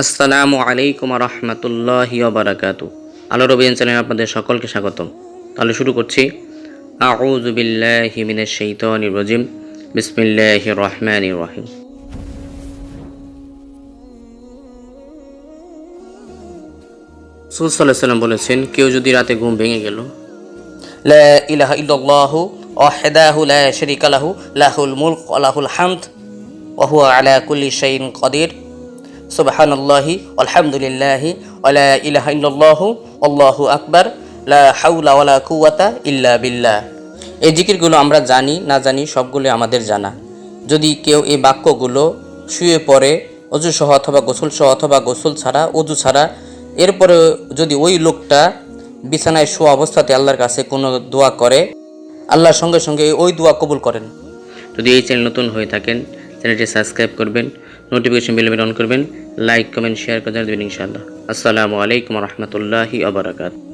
আসসালামু আলাইকুম রহমতুল্লাহি বারাকাতু আলো রবিয়ান চ্যানেল আপনাদের সকলকে স্বাগতম। তাহলে শুরু করছি। আউযু বিল্লাহি মিনাশ শাইতানির রাজিম। বিসমিল্লাহির রহমানির রহিম। সুলসাল্লাহ সাল্লাম বলেছেন, কেউ যদি রাতে ঘুম ভেঙে গেল, লা ইলাহা ইল্লাল্লাহু ওয়াহদাহু লা শারীকা লাহু, লাহুল মুলক ওয়া লাহুল হামদ, ওয়া আলা কুল্লি শাইইন কাদির। সুবহানাল্লাহি, আলহামদুলিল্লাহি ওয়ালা ইলাহা ইল্লাল্লাহু, আল্লাহু আকবার, লা হাওলা ওয়ালা কুওয়াতা ইল্লা বিল্লাহ। এই জিকিরগুলো আমরা জানি, না জানি সবগুলো আমাদের জানা। যদি কেউ এই বাক্যগুলো শুয়ে পড়ে, অজু সহ অথবা গোসল সহ অথবা গোসল ছাড়া, অজু ছাড়া, এরপরে যদি ওই লোকটা বিছানায় শোয়া অবস্থাতে আল্লাহর কাছে কোনো দোয়া করে, আল্লাহর সঙ্গে সঙ্গে ওই দোয়া কবুল করেন। যদি এই চ্যানেল নতুন হয়ে থাকেন চ্যানেলটি সাবস্ক্রাইব করবেন নোটিফিকেশন বেল অন করবেন লাইক কমেন্ট শেয়ার করে দেবেন ইনশাআল্লাহ। আসসালামু আলাইকুম রহমতুল্লাহি আবরাকাত